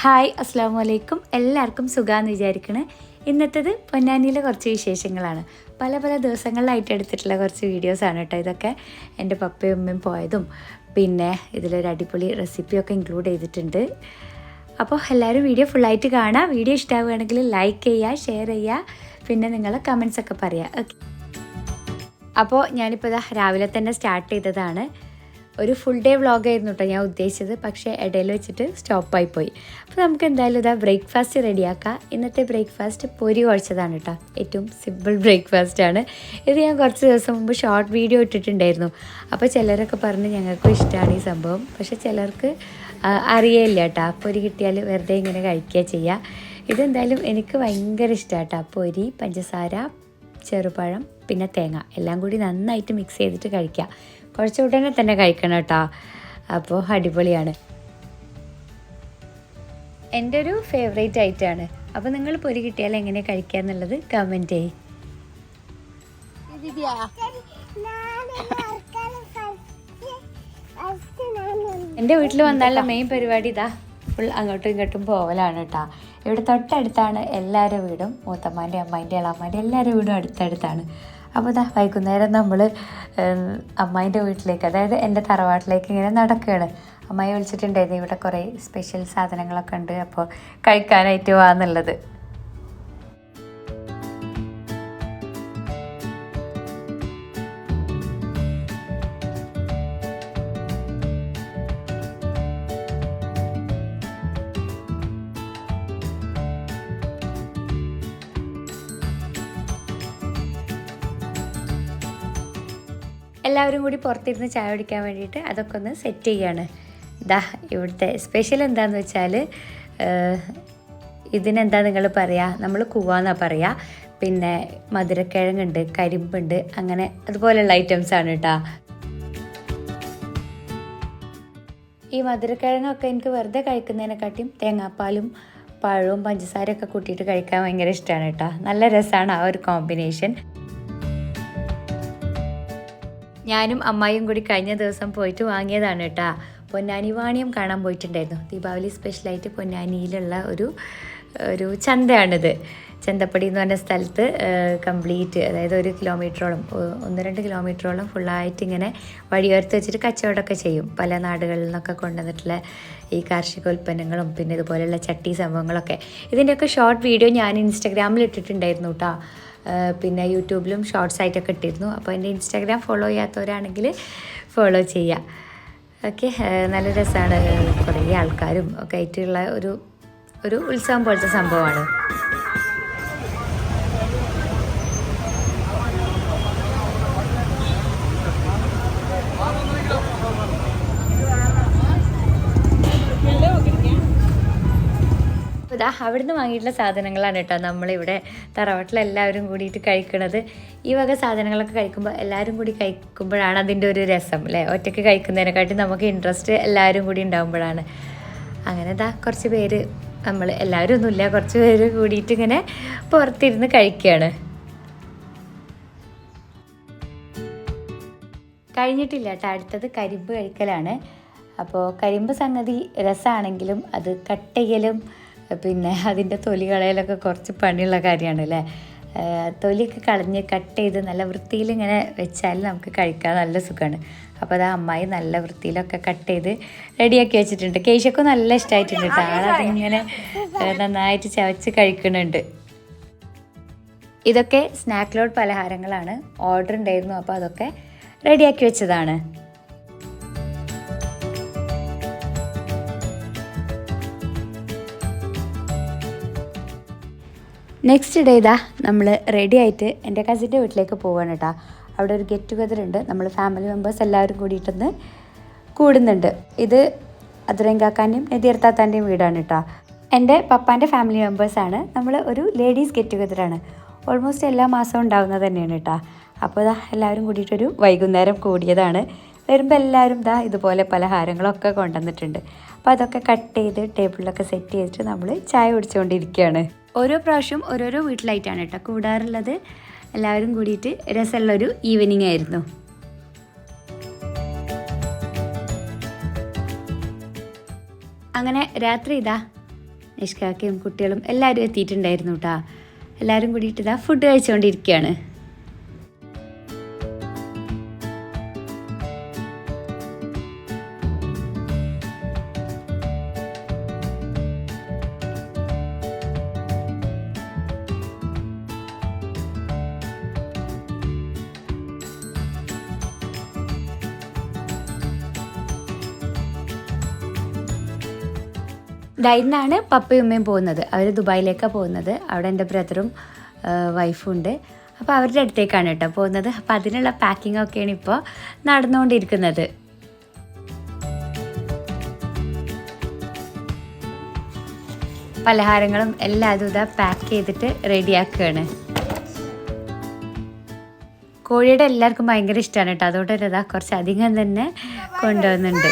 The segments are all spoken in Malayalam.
ഹായ് അസ്സാം വലൈക്കും എല്ലാവർക്കും സുഖമാണെന്ന് വിചാരിക്കണേ. ഇന്നത്തേത് പൊന്നാനിയിലെ കുറച്ച് വിശേഷങ്ങളാണ്. പല പല ദിവസങ്ങളിലായിട്ട് എടുത്തിട്ടുള്ള കുറച്ച് വീഡിയോസാണ് കേട്ടോ ഇതൊക്കെ. എന്റെ പപ്പയും അമ്മയും പോയതും. പിന്നെ ഇതിലൊരു അടിപൊളി റെസിപ്പിയൊക്കെ ഇൻക്ലൂഡ് ചെയ്തിട്ടുണ്ട്. അപ്പോൾ എല്ലാവരും വീഡിയോ ഫുള്ളായിട്ട് കാണുക വീഡിയോ ഇഷ്ടമാവുകയാണെങ്കിൽ ലൈക്ക് ചെയ്യുക ഷെയർ ചെയ്യുക പിന്നെ നിങ്ങൾ കമൻസ് ഒക്കെ പറയുക ഓക്കെ അപ്പോൾ ഞാനിപ്പോൾ രാവിലെ തന്നെ സ്റ്റാർട്ട് ചെയ്തതാണ്. ഒരു ഫുൾ ഡേ വ്ളോഗായിരുന്നു കേട്ടോ ഞാൻ ഉദ്ദേശിച്ചത്. പക്ഷേ ഇടയിൽ വെച്ചിട്ട് സ്റ്റോപ്പായി പോയി. അപ്പോൾ നമുക്ക് എന്തായാലും ഇതാ ബ്രേക്ക്ഫാസ്റ്റ് റെഡിയാക്കാം ഇന്നത്തെ ബ്രേക്ക്ഫാസ്റ്റ് പൊരി കുഴച്ചതാണ് കേട്ടോ ഏറ്റവും സിമ്പിൾ ബ്രേക്ക്ഫാസ്റ്റ് ആണ്. ഇത് ഞാൻ കുറച്ച് ദിവസം മുമ്പ് ഷോർട്ട് വീഡിയോ ഇട്ടിട്ടുണ്ടായിരുന്നു. അപ്പോൾ ചിലരൊക്കെ പറഞ്ഞ് ഞങ്ങൾക്കും ഇഷ്ടമാണ് ഈ സംഭവം. പക്ഷേ ചിലർക്ക് അറിയില്ല കേട്ടോ പൊരി കിട്ടിയാൽ വെറുതെ ഇങ്ങനെ കഴിക്കുക ചെയ്യുക ഇതെന്തായാലും എനിക്ക് ഭയങ്കര ഇഷ്ടമാണ് കേട്ടോ പൊരി പഞ്ചസാര ചെറുപഴം പിന്നെ തേങ്ങ. എല്ലാം കൂടി നന്നായിട്ട് മിക്സ് ചെയ്തിട്ട് കഴിക്കുക കുറച്ച് ഉടനെ തന്നെ കഴിക്കണം കേട്ടോ. അപ്പോൾ അടിപൊളിയാണ്. എന്റെ ഒരു ഫേവറേറ്റ് ഐറ്റമാണ് അപ്പോൾ നിങ്ങൾ പൊരി കിട്ടിയാൽ എങ്ങനെ കഴിക്കുക എന്നുള്ളത് കമന്റ് ചെയ്യും. എന്റെ വീട്ടിൽ വന്നാലുള്ള മെയിൻ പരിപാടി ഇതാ. ഫുൾ അങ്ങോട്ടും ഇങ്ങോട്ടും പോവലാണ് കേട്ടോ. ഇവിടെ തൊട്ടടുത്താണ് എല്ലാവരുടെ വീടും. മൂത്തമ്മാന്റെ അമ്മായിന്റെ ഇളാമ്മാന്റെ എല്ലാവരുടെ വീടും അടുത്തടുത്താണ്. അപ്പോൾ ഇതാ വൈകുന്നേരം നമ്മൾ അമ്മായിന്റെ വീട്ടിലേക്ക് അതായത് എന്റെ തറവാട്ടിലേക്ക് ഇങ്ങനെ നടക്കുകയാണ് അമ്മായി വിളിച്ചിട്ടുണ്ടായിരുന്നു ഇവിടെ കുറേ സ്പെഷ്യൽ സാധനങ്ങളൊക്കെ ഉണ്ട് അപ്പോൾ കഴിക്കാനായിട്ട് വാന്നുള്ളത് എല്ലാവരും കൂടി പുറത്തിരുന്ന് ചായ കുടിക്കാൻ വേണ്ടിയിട്ട് അതൊക്കെ ഒന്ന് സെറ്റ് ചെയ്യാണ്. ദാ ഇവിടുത്തെ സ്പെഷ്യൽ എന്താന്ന് വെച്ചാൽ ഇതിനെന്താ നിങ്ങൾ പറയുക നമ്മൾ കൂവാന്നാണ് പറയുക പിന്നെ മധുരക്കിഴങ്ങുണ്ട് കരിമ്പുണ്ട് അങ്ങനെ അതുപോലെയുള്ള ഐറ്റംസ് ആണ് കേട്ടോ ഈ മധുരക്കിഴങ്ങൊക്കെ എനിക്ക് വെറുതെ കഴിക്കുന്നതിനെക്കാട്ടിയും തേങ്ങാപ്പാലും പഴവും പഞ്ചസാരയൊക്കെ കൂട്ടിയിട്ട് കഴിക്കാൻ ഭയങ്കര ഇഷ്ടമാണ് കേട്ടോ നല്ല രസമാണ് ആ ഒരു കോമ്പിനേഷൻ ഞാനും അമ്മായിയും കൂടി കഴിഞ്ഞ ദിവസം പോയിട്ട് വാങ്ങിയതാണ് കേട്ടാ. പൊന്നാനി വാണിയം കാണാൻ പോയിട്ടുണ്ടായിരുന്നു. ദീപാവലി സ്പെഷ്യലായിട്ട് പൊന്നാനിയിലുള്ള ഒരു ഒരു ചന്തയാണിത്. ചന്തപ്പടി എന്ന് പറഞ്ഞ സ്ഥലത്ത് കംപ്ലീറ്റ് അതായത് ഒരു കിലോമീറ്ററോളം ഒന്ന് രണ്ട് കിലോമീറ്ററോളം ഫുള്ളായിട്ട് ഇങ്ങനെ വഴിയോരത്ത് വെച്ചിട്ട് കച്ചവടമൊക്കെ ചെയ്യും. പല നാടുകളിൽ നിന്നൊക്കെ കൊണ്ടുവന്നിട്ടുള്ള ഈ കാർഷിക ഉൽപ്പന്നങ്ങളും പിന്നെ ഇതുപോലെയുള്ള ചട്ടി സംഭവങ്ങളൊക്കെ. ഇതിന്റെയൊക്കെ ഷോർട്ട് വീഡിയോ ഞാൻ ഇൻസ്റ്റഗ്രാമിൽ ഇട്ടിട്ടുണ്ടായിരുന്നു കേട്ടോ. പിന്നെ യൂട്യൂബിലും ഷോർട്സ് ആയിട്ടൊക്കെ ഇട്ടിരുന്നു. അപ്പോൾ എന്റെ ഇൻസ്റ്റാഗ്രാം ഫോളോ ചെയ്യാത്തവരാണെങ്കിൽ ഫോളോ ചെയ്യുക ഓക്കെ നല്ല രസമാണ്. കുറേ ആൾക്കാരും ഒക്കെ ആയിട്ടുള്ള ഒരു ഒരു ഉത്സവം പോലത്തെ സംഭവമാണ്. അപ്പോൾ ഇതാ അവിടുന്ന് വാങ്ങിയിട്ടുള്ള സാധനങ്ങളാണ് കേട്ടോ നമ്മളിവിടെ തറവാട്ടിൽ എല്ലാവരും കൂടിയിട്ട് കഴിക്കണത്. ഈ വക സാധനങ്ങളൊക്കെ കഴിക്കുമ്പോൾ എല്ലാവരും കൂടി കഴിക്കുമ്പോഴാണ് അതിന്റെ ഒരു രസം അല്ലേ? ഒറ്റയ്ക്ക് കഴിക്കുന്നതിനെക്കാട്ടി നമുക്ക് ഇൻട്രസ്റ്റ് എല്ലാവരും കൂടി ഉണ്ടാകുമ്പോഴാണ് അങ്ങനെ ഇതാ കുറച്ച് പേര് നമ്മൾ എല്ലാവരും ഒന്നുമില്ല കുറച്ച് പേര് കൂടിയിട്ട് ഇങ്ങനെ പുറത്തിരുന്ന് കഴിക്കുകയാണ് കഴിഞ്ഞിട്ടില്ല കേട്ടോ അടുത്തത് കരിമ്പ് കഴിക്കലാണ്. അപ്പോൾ കരിമ്പ് സംഗതി രസമാണെങ്കിലും അത് കട്ട് ചെയ്യലും പിന്നെ അതിന്റെ തൊലി കളയലൊക്കെ കുറച്ച് പണിയുള്ള കാര്യമാണ് അല്ലേ തൊലിയൊക്കെ കളഞ്ഞ് കട്ട് ചെയ്ത് നല്ല വൃത്തിയിൽ ഇങ്ങനെ വെച്ചാൽ നമുക്ക് കഴിക്കാൻ നല്ല സുഖമാണ്. അപ്പോൾ അത് അമ്മായി നല്ല വൃത്തിയിലൊക്കെ കട്ട് ചെയ്ത് റെഡിയാക്കി വെച്ചിട്ടുണ്ട്. കേശൊക്കെ നല്ല ഇഷ്ടമായിട്ടുണ്ട് കേട്ടോ. ആളതിങ്ങനെ നന്നായിട്ട് ചവച്ച് കഴിക്കുന്നുണ്ട്. ഇതൊക്കെ സ്നാക്ക് ലോഡ് പലഹാരങ്ങളാണ്. ഓർഡർ ഉണ്ടായിരുന്നു. അപ്പോൾ അതൊക്കെ റെഡിയാക്കി വെച്ചതാണ്. നെക്സ്റ്റ് ഡേ ഇതാ നമ്മൾ റെഡി ആയിട്ട് എന്റെ കസിന്റെ വീട്ടിലേക്ക് പോവാണ് കേട്ടോ അവിടെ ഒരു ഗെറ്റ് ടുഗദർ ഉണ്ട്. നമ്മൾ ഫാമിലി മെമ്പേഴ്സ് എല്ലാവരും കൂടിയിട്ടൊന്ന് കൂടുന്നുണ്ട്. ഇത് അതുരങ്കാക്കാന്റെയും നെതിയർത്താത്താന്റെയും വീടാണ് കേട്ടോ എന്റെ പപ്പാന്റെ ഫാമിലി മെമ്പേഴ്സാണ് നമ്മൾ ഒരു ലേഡീസ് ഗെറ്റ് ടുഗദറാണ് ഓൾമോസ്റ്റ് എല്ലാ മാസവും ഉണ്ടാകുന്നത് തന്നെയാണ് കേട്ടോ അപ്പോൾ ഇതാ എല്ലാവരും കൂടിയിട്ടൊരു വൈകുന്നേരം കൂടിയതാണ്. വരുമ്പോൾ എല്ലാവരും ഇതാ ഇതുപോലെ പലഹാരങ്ങളൊക്കെ കൊണ്ടുവന്നിട്ടുണ്ട്. അപ്പോൾ അതൊക്കെ കട്ട് ചെയ്ത് ടേബിളിലൊക്കെ സെറ്റ് ചെയ്തിട്ട് നമ്മൾ ചായ കുടിച്ചുകൊണ്ടിരിക്കുകയാണ് ഓരോ പ്രാവശ്യം ഓരോരോ വീട്ടിലായിട്ടാണ് കേട്ടോ കൂടാറുള്ളത്. എല്ലാവരും കൂടിയിട്ട് രസമുള്ളൊരു ഈവനിങ് ആയിരുന്നു. അങ്ങനെ രാത്രി ഇതാ നിഷ്കാക്കയും കുട്ടികളും എല്ലാവരും എത്തിയിട്ടുണ്ടായിരുന്നു കേട്ടോ. എല്ലാവരും കൂടിയിട്ട് ഇതാ ഫുഡ് കഴിച്ചുകൊണ്ടിരിക്കുകയാണ്. ഡൈനാണ് പപ്പയും ഉമ്മയും പോകുന്നത്. അവർ ദുബായിലേക്കാണ് പോകുന്നത്. അവിടെ എന്റെ ബ്രദറും വൈഫും ഉണ്ട്. അപ്പോൾ അവരുടെ അടുത്തേക്കാണ് കേട്ടോ പോകുന്നത്. അപ്പോൾ അതിനുള്ള പാക്കിംഗ് ഒക്കെയാണ് ഇപ്പോൾ നടന്നുകൊണ്ടിരിക്കുന്നത്. പലഹാരങ്ങളും എല്ലാം അതും ഇതാ പാക്ക് ചെയ്തിട്ട് റെഡിയാക്കുകയാണ് കോഴിയുടെ എല്ലാവർക്കും ഭയങ്കര ഇഷ്ടമാണ് കേട്ടോ. അതുകൊണ്ട് തന്നെ കുറച്ച് അധികം തന്നെ കൊണ്ടുവന്നുണ്ട്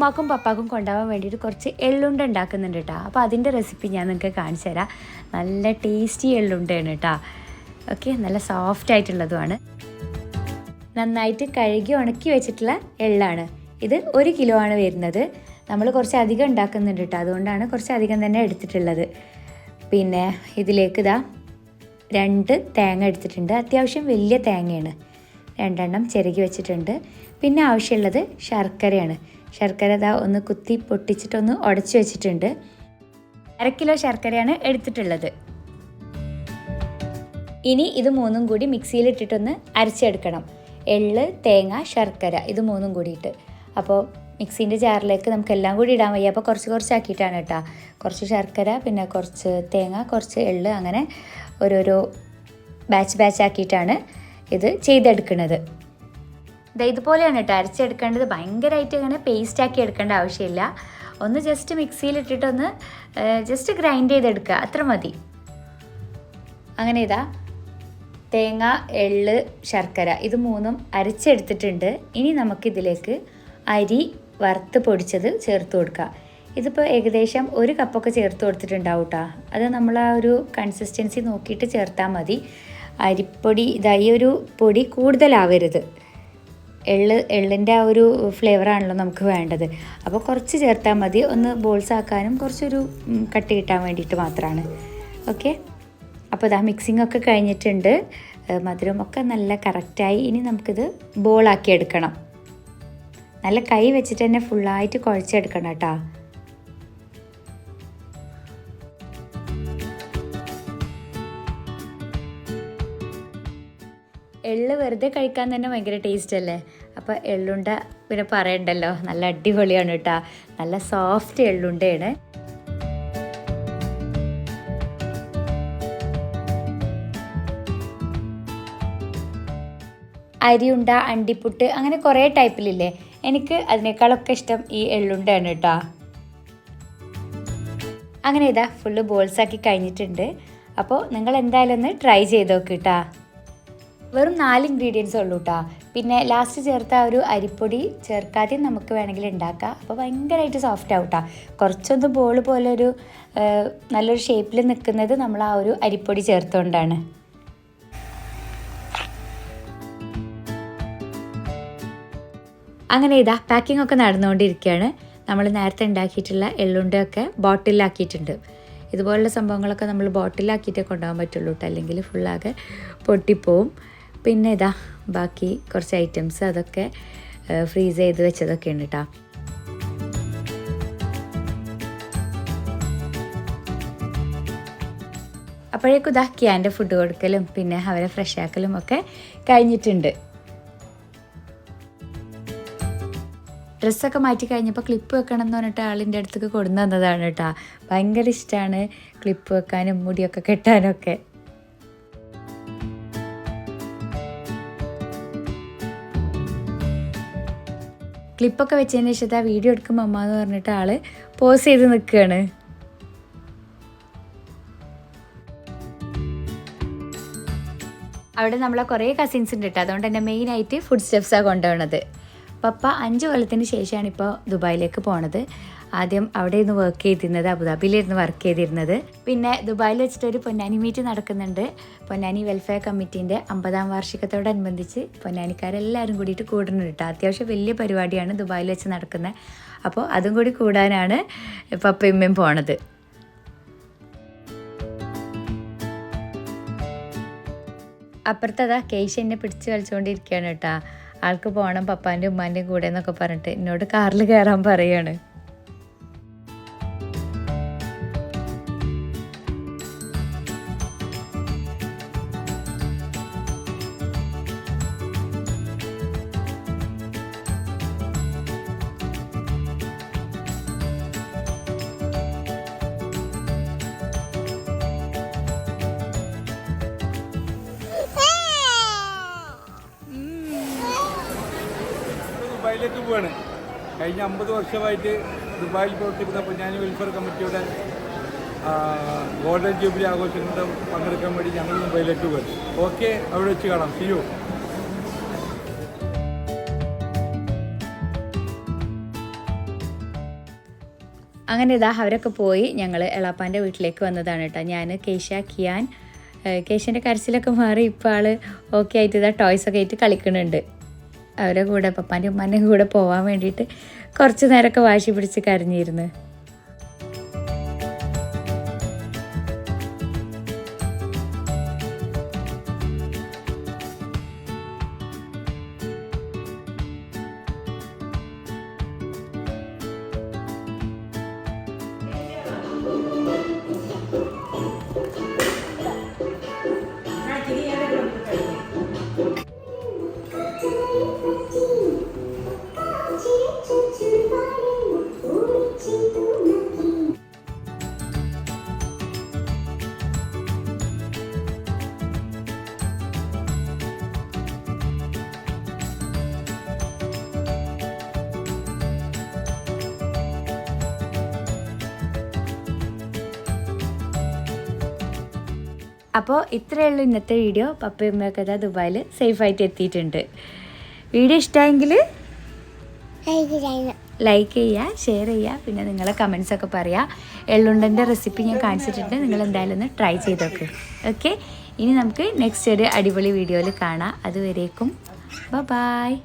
ഉമ്മാക്കും പപ്പാക്കും കൊണ്ടുപോകാൻ വേണ്ടിയിട്ട് കുറച്ച് എള്ളുണ്ട ഉണ്ടാക്കുന്നുണ്ട് കേട്ടോ. അപ്പോൾ അതിന്റെ റെസിപ്പി ഞാൻ നിങ്ങൾക്ക് കാണിച്ചു തരാം. നല്ല ടേസ്റ്റി എള്ളുണ്ടയാണ് കേട്ടോ. ഓക്കെ നല്ല സോഫ്റ്റ് ആയിട്ടുള്ളതുമാണ്. നന്നായിട്ട് കഴുകി ഉണക്കി വെച്ചിട്ടുള്ള എള്ളാണ്. ഇത് ഒരു കിലോ ആണ് വരുന്നത്. നമ്മൾ കുറച്ച് അധികം ഉണ്ടാക്കുന്നുണ്ട് കേട്ടോ. അതുകൊണ്ടാണ് കുറച്ച് അധികം തന്നെ എടുത്തിട്ടുള്ളത്. പിന്നെ ഇതിലേക്ക് ഇതാ രണ്ട് തേങ്ങ എടുത്തിട്ടുണ്ട്. അത്യാവശ്യം വലിയ തേങ്ങയാണ്. രണ്ടെണ്ണം ചിരകി വെച്ചിട്ടുണ്ട്. പിന്നെ ആവശ്യമുള്ളത് ശർക്കരയാണ്. ശർക്കര ദാ ഒന്ന് കുത്തി പൊട്ടിച്ചിട്ടൊന്ന് ഉടച്ചു വെച്ചിട്ടുണ്ട്. അര കിലോ ശർക്കരയാണ് എടുത്തിട്ടുള്ളത്. ഇനി ഇത് മൂന്നും കൂടി മിക്സിയിൽ മിക്സിയിലിട്ടിട്ടൊന്ന് അരച്ചെടുക്കണം. എള്ള് തേങ്ങ ശർക്കര ഇത് മൂന്നും കൂടിയിട്ട്. അപ്പോൾ മിക്സീന്റെ ജാറിലേക്ക് നമുക്ക് എല്ലാം കൂടി ഇടാൻ വയ്യ. അപ്പോൾ കുറച്ച് കുറച്ചാക്കിയിട്ടാണ് കേട്ടോ. കുറച്ച് ശർക്കര പിന്നെ കുറച്ച് തേങ്ങ കുറച്ച് എള്ള് അങ്ങനെ ഓരോരോ ബാച്ച് ബാച്ച് ആക്കിയിട്ടാണ് ഇത് ചെയ്തെടുക്കുന്നത്. ദാ ഇതുപോലെയാണ് കേട്ടോ അരച്ചെടുക്കേണ്ടത്. ഭയങ്കരമായിട്ട് അങ്ങനെ പേസ്റ്റ് ആക്കി എടുക്കേണ്ട ആവശ്യമില്ല. ഒന്ന് ജസ്റ്റ് മിക്സിയിലിട്ടിട്ടൊന്ന് ജസ്റ്റ് ഗ്രൈൻഡ് ചെയ്തെടുക്കുക. അത്ര മതി. അങ്ങനെ ഇതാ. തേങ്ങ എള്ള് ശർക്കര ഇത് മൂന്നും അരച്ചെടുത്തിട്ടുണ്ട്. ഇനി നമുക്കിതിലേക്ക് അരി വറുത്ത് പൊടിച്ചത് ചേർത്ത് കൊടുക്കുക ഇതിപ്പോൾ ഏകദേശം ഒരു കപ്പൊക്കെ ചേർത്ത് കൊടുത്തിട്ടുണ്ടാവും കേട്ടോ അത് നമ്മൾ ആ ഒരു കൺസിസ്റ്റൻസി നോക്കിയിട്ട് ചേർത്താൽ മതി. അരിപ്പൊടി ഇതായി ഒരു പൊടി കൂടുതലാവരുത്. എള്ള് എള്ളിന്റെ ആ ഒരു ഫ്ലേവറാണല്ലോ നമുക്ക് വേണ്ടത്. അപ്പോൾ കുറച്ച് ചേർത്താൽ മതി. ഒന്ന് ബോൾസ് ആക്കാനും കുറച്ചൊരു കട്ടി കിട്ടാൻ വേണ്ടിയിട്ട് മാത്രമാണ് ഓക്കെ അപ്പോൾ ഇതാ മിക്സിംഗ് ഒക്കെ കഴിഞ്ഞിട്ടുണ്ട്. മധുരം മധുരമൊക്കെ നല്ല കറക്റ്റായി ഇനി നമുക്കിത് ബോളാക്കി എടുക്കണം. നല്ല കൈ വെച്ചിട്ട് തന്നെ ഫുള്ളായിട്ട് കുഴച്ചെടുക്കണം കേട്ടോ എള്ള് വെറുതെ കഴിക്കാൻ തന്നെ ഭയങ്കര ടേസ്റ്റ് അല്ലേ? അപ്പോൾ എള്ളുണ്ട പിന്നെ പറയണ്ടല്ലോ. നല്ല അടിപൊളിയാണ് കേട്ടോ നല്ല സോഫ്റ്റ് എള്ളുണ്ടയാണ് അരിയുണ്ട അണ്ടിപ്പുട്ട് അങ്ങനെ കുറേ ടൈപ്പിലില്ലേ. എനിക്ക് അതിനേക്കാളൊക്കെ ഇഷ്ടം ഈ എള്ളുണ്ടയാണ് കേട്ടോ അങ്ങനെ ഇതാ ഫുള്ള് ബോൾസാക്കി കഴിഞ്ഞിട്ടുണ്ട്. അപ്പോൾ നിങ്ങൾ എന്തായാലും ഒന്ന് ട്രൈ ചെയ്ത് നോക്കിട്ടാ കേട്ടോ വെറും നാല് ഇൻഗ്രീഡിയൻസ് ഉള്ളൂ കേട്ടോ പിന്നെ ലാസ്റ്റ് ചേർത്ത ഒരു അരിപ്പൊടി ചേർക്കാതെ നമുക്ക് വേണമെങ്കിൽ ഉണ്ടാക്കാം അപ്പോൾ ഭയങ്കരമായിട്ട് സോഫ്റ്റ് ആവും കേട്ടോ കുറച്ചൊന്ന് ബോൾ പോലെ ഒരു നല്ലൊരു ഷേപ്പിൽ നിൽക്കുന്നത് നമ്മൾ ആ ഒരു അരിപ്പൊടി ചേർത്തുകൊണ്ടാണ് അങ്ങനെ ഇതാ പാക്കിംഗ് ഒക്കെ നടന്നുകൊണ്ടിരിക്കുകയാണ് നമ്മൾ നേരത്തെ ഉണ്ടാക്കിയിട്ടുള്ള എള്ളുണ്ടയൊക്കെ ബോട്ടിലാക്കിയിട്ടുണ്ട്. ഇതുപോലുള്ള സംഭവങ്ങളൊക്കെ നമ്മൾ ബോട്ടിലാക്കിയിട്ടേ കൊണ്ടുപോകാൻ പറ്റുള്ളൂ കേട്ടോ അല്ലെങ്കിൽ ഫുള്ളാകെ പൊട്ടിപ്പോവും. പിന്നെ ഇതാ ബാക്കി കുറച്ച് ഐറ്റംസ് അതൊക്കെ ഫ്രീസ് ചെയ്ത് വെച്ചതൊക്കെ ഉണ്ട് കേട്ടോ അപ്പോഴേക്കും ഇതാക്കി എന്റെ ഫുഡ് കൊടുക്കലും പിന്നെ അവരെ ഫ്രഷ് ആക്കലും ഒക്കെ കഴിഞ്ഞിട്ടുണ്ട്. ഡ്രസ്സൊക്കെ മാറ്റി കഴിഞ്ഞപ്പോൾ ക്ലിപ്പ് വെക്കണം എന്ന് പറഞ്ഞിട്ട് ആളിന്റെ അടുത്തേക്ക് കൊണ്ടു തന്നതാണ് കേട്ടോ ഭയങ്കര ഇഷ്ടമാണ് ക്ലിപ്പ് വെക്കാനും മുടിയൊക്കെ കെട്ടാനൊക്കെ. ക്ലിപ്പൊക്കെ വെച്ചതിന് ശേഷം ആ വീഡിയോ എടുക്കുമ്പോൾ അമ്മ എന്ന് പറഞ്ഞിട്ട് ആൾ പോസ് ചെയ്ത് നിൽക്കുകയാണ് അവിടെ നമ്മളെ കുറേ കസിൻസ് ഉണ്ട് കേട്ടോ അതുകൊണ്ട് തന്നെ മെയിനായിട്ട് ഫുഡ് സ്റ്റെപ്സാണ് കൊണ്ടുപോകണത് പപ്പ അഞ്ച് കൊല്ലത്തിന് ശേഷമാണ് ഇപ്പോൾ ദുബായിലേക്ക് പോണത്. ആദ്യം അവിടെ ഇരുന്ന് വർക്ക് ചെയ്തിരുന്നത് അബുദാബിയിലായിരുന്നു വർക്ക് ചെയ്തിരുന്നത്. പിന്നെ ദുബായിൽ വെച്ചിട്ട് ഒരു പൊന്നാനി മീറ്റ് നടക്കുന്നുണ്ട്. പൊന്നാനി വെൽഫെയർ കമ്മിറ്റീന്റെ അമ്പതാം വാർഷികത്തോടനുബന്ധിച്ച് പൊന്നാനിക്കാരെല്ലാവരും കൂടിയിട്ട് കൂടുന്നുണ്ട് കേട്ടോ. അത്യാവശ്യം വലിയ പരിപാടിയാണ് ദുബായിൽ വെച്ച് നടക്കുന്നത് അപ്പോൾ അതും കൂടി കൂടാനാണ് പപ്പയമ്മയും പോണത്. അപ്പുറത്തതാ കേശ് എന്നെ പിടിച്ച് കളിച്ചുകൊണ്ടിരിക്കുകയാണ് കേട്ടാ. ആൾക്ക് പോകണം പപ്പാന്റെ ഉമ്മാന്റെയും കൂടെ എന്നൊക്കെ പറഞ്ഞിട്ട് എന്നോട് കാറിൽ കയറാൻ പറയാണ്. ദുബായിലേക്ക് പോവാണ്. കഴിഞ്ഞ അമ്പത് വർഷമായിട്ട് ദുബായിൽ പ്രവർത്തിക്കുന്ന പൊന്നാനി വെൽഫെയർ കമ്മിറ്റിയുടെ ഗോൾഡൻ ജൂബിലി ആഘോഷങ്ങളുടെ പങ്കെടുക്കാൻ വേണ്ടി ഞങ്ങൾ ദുബായിലേക്ക് പോവാണ്. ഓക്കെ അവിടെ വെച്ച് കാണാം. സിയു അങ്ങനെ ഇതാ അവരൊക്കെ പോയി ഞങ്ങൾ എളാപ്പാന്റെ വീട്ടിലേക്ക് വന്നതാണ് കേട്ടോ. ഞാൻ കേശ കിയാൻ കേശന്റെ കരച്ചിലൊക്കെ മാറി ഇപ്പോൾ ആൾ ഓക്കെ ആയിട്ട് ഇതാ ടോയ്സൊക്കെ ആയിട്ട് കളിക്കുന്നുണ്ട്. അവരെ കൂടെ പപ്പാന്റെ ഉമ്മാന്റെ കൂടെ പോകാൻ വേണ്ടിയിട്ട് കുറച്ച് നേരമൊക്കെ വാശി പിടിച്ച് കരഞ്ഞിരുന്നു. അപ്പോൾ ഇത്രയേ ഉള്ളൂ ഇന്നത്തെ വീഡിയോ പപ്പയും ഉമ്മയൊക്കെ ഇതാ ദുബായിൽ സേഫായിട്ട് എത്തിയിട്ടുണ്ട്. വീഡിയോ ഇഷ്ടമായെങ്കിൽ ലൈക്ക് ചെയ്യുക ഷെയർ ചെയ്യുക പിന്നെ നിങ്ങളെ കമൻസ് ഒക്കെ പറയുക എള്ളുണ്ടന്റെ റെസിപ്പി ഞാൻ കാണിച്ചിട്ടുണ്ട്. നിങ്ങൾ എന്തായാലും ഒന്ന് ട്രൈ ചെയ്ത് നോക്ക്. ഓക്കെ ഇനി നമുക്ക് നെക്സ്റ്റ് ഒരു അടിപൊളി വീഡിയോയിൽ കാണാം. അതുവരേക്കും ബ ബായ്